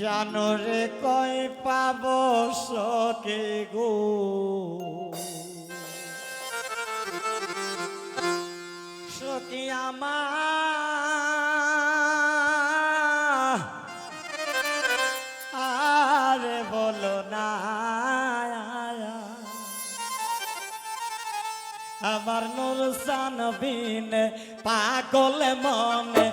জানরে কয় পাব সকে গো? সতি আমা আরে বলো না, আমার নুরসান বিন পাগল মনে